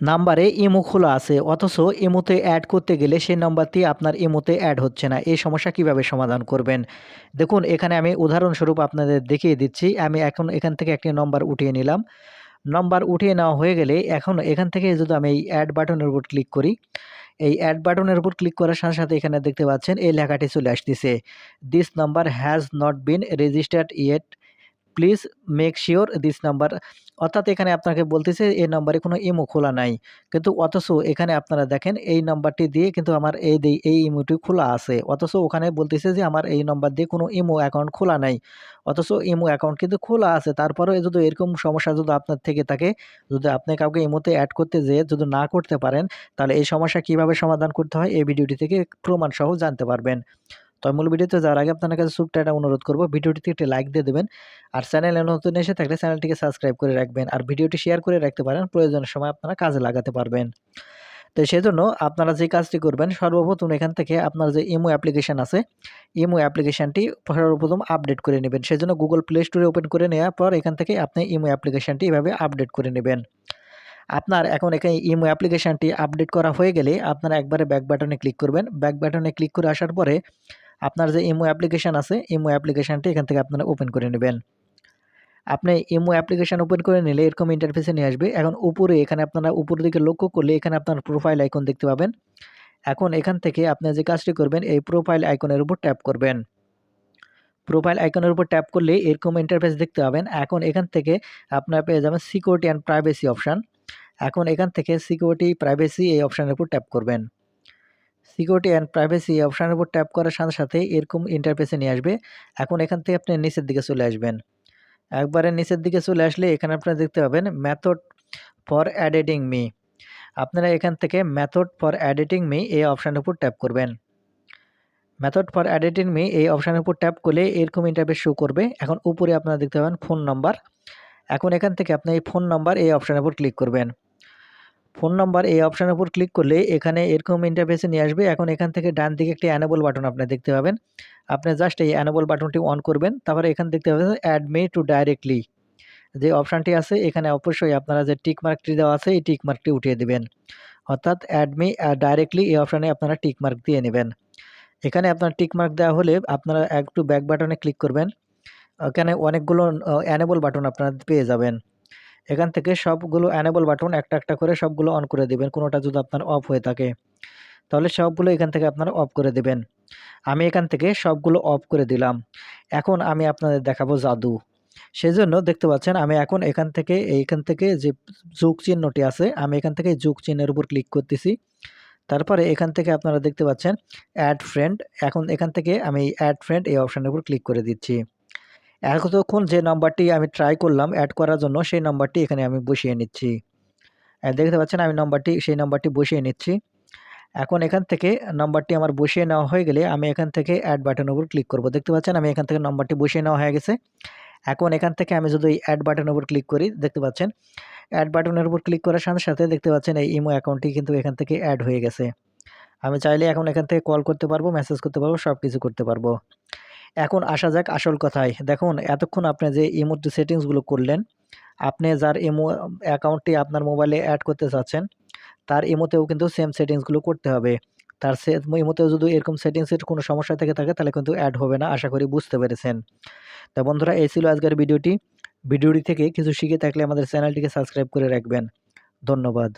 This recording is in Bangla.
নাম্বারে ইমো খোলা আছে, অথচ ইমোতে অ্যাড করতে গেলে সেই নাম্বারটি আপনার ইমোতে অ্যাড হচ্ছে না। এই সমস্যা কীভাবে সমাধান করবেন? দেখুন, এখানে আমি উদাহরণস্বরূপ আপনাদের দেখিয়ে দিচ্ছি। আমি এখন এখান থেকে একটি নম্বর উঠিয়ে নিলাম। নম্বর উঠিয়ে নেওয়া হয়ে গেলে এখন এখান থেকে যদি আমি এই অ্যাড বাটনের উপর ক্লিক করি, এই অ্যাড বাটনের উপর ক্লিক করার সাথে সাথে এখানে দেখতে পাচ্ছেন এই লেখাটি চলে আসতেছে। This number has not been registered yet please make sure this number অর্থাৎ এখানে আপনাকে বলতেছে এই নাম্বারে কোনো ইমো খোলা নাই। কিন্তু অথচ এখানে আপনারা দেখেন, এই নাম্বারটি দিয়ে কিন্তু আমার এই এই ইমোটি খোলা আছে। অথচ ওখানে বলতেছে যে আমার এই নাম্বার দিয়ে কোনো ইমো অ্যাকাউন্ট খোলা নাই। অথচ ইমো অ্যাকাউন্ট কিন্তু খোলা আছে। তারপরেও যদি এরকম সমস্যা যদি আপনার থেকে থাকে, যদি আপনি কাউকে ইমোতে অ্যাড করতে যেয়ে যদি না করতে পারেন, তাহলে এই সমস্যা কীভাবে সমাধান করতে হয়, এই ভিডিওটি থেকে প্রমাণ সহ জানতে পারবেন। তো মূল ভিডিওতে যাওয়ার আগে আপনার কাছে ছোট্ট একটা অনুরোধ করব, ভিডিওটিতে একটি লাইক দিয়ে দেবেন আর চ্যানেলে নতুন এসে থাকলে চ্যানেলটিকে সাবস্ক্রাইব করে রাখবেন আর ভিডিওটি শেয়ার করে রাখতে পারেন, প্রয়োজনের সময় আপনারা কাজে লাগাতে পারবেন। তো সেজন্য আপনারা যে কাজটি করবেন, সর্বপ্রথম এখান থেকে আপনার যে ইমো অ্যাপ্লিকেশান আছে, ইমো অ্যাপ্লিকেশানটি সর্বপ্রথম আপডেট করে নেবেন। সেজন্য গুগল প্লে স্টোরে ওপেন করে নেওয়ার পর এখান থেকে আপনি ইমো অ্যাপ্লিকেশানটি এভাবে আপডেট করে নেবেন। আপনার এখন এখানে ইমো অ্যাপ্লিকেশানটি আপডেট করা হয়ে গেলে আপনারা একবারে ব্যাক বাটনে ক্লিক করবেন। ব্যাক বাটনে ক্লিক করে আসার পরে আপনার যে ইমো অ্যাপ্লিকেশান আছে ইমো অ্যাপ্লিকেশানটি এখান থেকে আপনারা ওপেন করে নেবেন। আপনি ইমো অ্যাপ্লিকেশান ওপেন করে নিলে এরকম ইন্টারফেসে নিয়ে আসবে। এখন উপরে, এখানে আপনারা উপরের দিকে লক্ষ্য করলে এখানে আপনার প্রোফাইল আইকন দেখতে পাবেন। এখন এখান থেকে আপনি যে কাজটি করবেন, এই প্রোফাইল আইকনের উপর ট্যাপ করবেন। প্রোফাইল আইকনের উপর ট্যাপ করলে এরকম ইন্টারফেস দেখতে পাবেন। এখন এখান থেকে আপনার পেয়ে যাবেন সিকিউরিটি অ্যান্ড প্রাইভেসি অপশান এখন এখান থেকে সিকিউরিটি প্রাইভেসি এই অপশানের উপর ট্যাপ করবেন। সিকিউরিটি অ্যান্ড প্রাইভেসি অপশানের উপর ট্যাপ করার সাথে সাথে এরকম ইন্টারফেসে নিয়ে আসবে। এখন এখান থেকে আপনি নিচের দিকে চলে আসবেন। একবারে নিচের দিকে চলে আসলে এখানে আপনারা দেখতে পাবেন মেথড ফর এডিটিং মি আপনারা এখান থেকে মেথড ফর অ্যাডিটিং মি এই অপশানের উপর ট্যাপ করবেন। মেথড ফর অ্যাডিটিং মি এই অপশানের উপর ট্যাপ করলে এরকম ইন্টারফেস শো করবে। এখন উপরে আপনারা দেখতে পাবেন ফোন নাম্বার এখন এখান থেকে আপনি এই ফোন নাম্বার এই অপশানের উপর ক্লিক করবেন। ফোন নাম্বার এই অপশানের উপর ক্লিক করলে এখানে এরকম ইন্টারফেসে নিয়ে আসবে। এখন এখান থেকে ডান দিকে একটি অ্যানেবল বাটন আপনি দেখতে পাবেন। আপনি জাস্ট এই অ্যানেবল বাটনটি অন করবেন, তারপরে এখান দেখতে পাবেন অ্যাড মি টু ডাইরেক্টলি যে অপশানটি আছে, এখানে অবশ্যই আপনারা যে টিক মার্কটি দেওয়া আছে, এই টিক মার্কটি উঠিয়ে দিবেন। অর্থাৎ অ্যাড মি ডাইরেক্টলি এই অপশানে আপনারা টিক মার্ক দিয়ে নেবেন। এখানে আপনার টিক মার্ক দেওয়া হলে আপনারা একটু ব্যাক বাটনে ক্লিক করবেন। এখানে অনেকগুলো অ্যানেবল বাটন আপনারা পেয়ে যাবেন। এখান থেকে সবগুলো অ্যানেবল বাটন একটা একটা করে সবগুলো অন করে দেবেন, কোনোটা যদি আপনার অফ হয়ে থাকে। তাহলে সবগুলো এখান থেকে আপনারা অফ করে দেবেন। আমি এখান থেকে সবগুলো অফ করে দিলাম। এখন আমি আপনাদের দেখাবো জাদু। সেজন্য দেখতে পাচ্ছেন, আমি এখন এখান থেকে, এইখান থেকে যে যোগ চিহ্নটি আছে, আমি এখান থেকে যোগ চিহ্নের উপর ক্লিক করতেছি। তারপরে এখান থেকে আপনারা দেখতে পাচ্ছেন অ্যাড ফ্রেন্ড এখন এখান থেকে আমি অ্যাড ফ্রেন্ড এই অপশানের উপর ক্লিক করে দিচ্ছি। এতক্ষণ যে নাম্বারটি আমি ট্রাই করলাম অ্যাড করার জন্য সেই নাম্বারটি এখানে আমি বসিয়ে নিচ্ছি। দেখতে পাচ্ছেন আমি নাম্বারটি, সেই নাম্বারটি বসিয়ে নিচ্ছি। এখন এখান থেকে নাম্বারটি আমার বসিয়ে নেওয়া হয়ে গেলে আমি এখান থেকে অ্যাড বাটনের উপর ক্লিক করব। দেখতে পাচ্ছেন আমি এখান থেকে নাম্বারটি বসিয়ে নেওয়া হয়ে গেছে। এখন এখান থেকে আমি যদি অ্যাড বাটনের উপর ক্লিক করি, দেখতে পাচ্ছেন অ্যাড বাটনের উপর ক্লিক করার সাথে সাথে দেখতে পাচ্ছেন এই ইমো অ্যাকাউন্টটি কিন্তু এখান থেকে অ্যাড হয়ে গেছে। আমি চাইলে এখন এখান থেকে কল করতে পারব মেসেজ করতে পারব সব কিছু করতে পারব। এখন আসা যাক আসল কথায়। দেখুন, এতক্ষণ আপনি যে ইমোর যে সেটিংসগুলো করলেন, আপনি যার ইমো অ্যাকাউন্টটি আপনার মোবাইলে অ্যাড করতে চাচ্ছেন, তার ইমোতেও কিন্তু সেম সেটিংসগুলো করতে হবে। তার সে ইমোতেও যদি এরকম সেটিংসের কোনো সমস্যা থেকে থাকে, তাহলে কিন্তু অ্যাড হবে না, আশা করি বুঝতে পেরেছেন। তা বন্ধুরা, এই ছিল আজকের ভিডিওটি। ভিডিওটি থেকে কিছু শিখে থাকলে আমাদের চ্যানেলটিকে সাবস্ক্রাইব করে রাখবেন। ধন্যবাদ।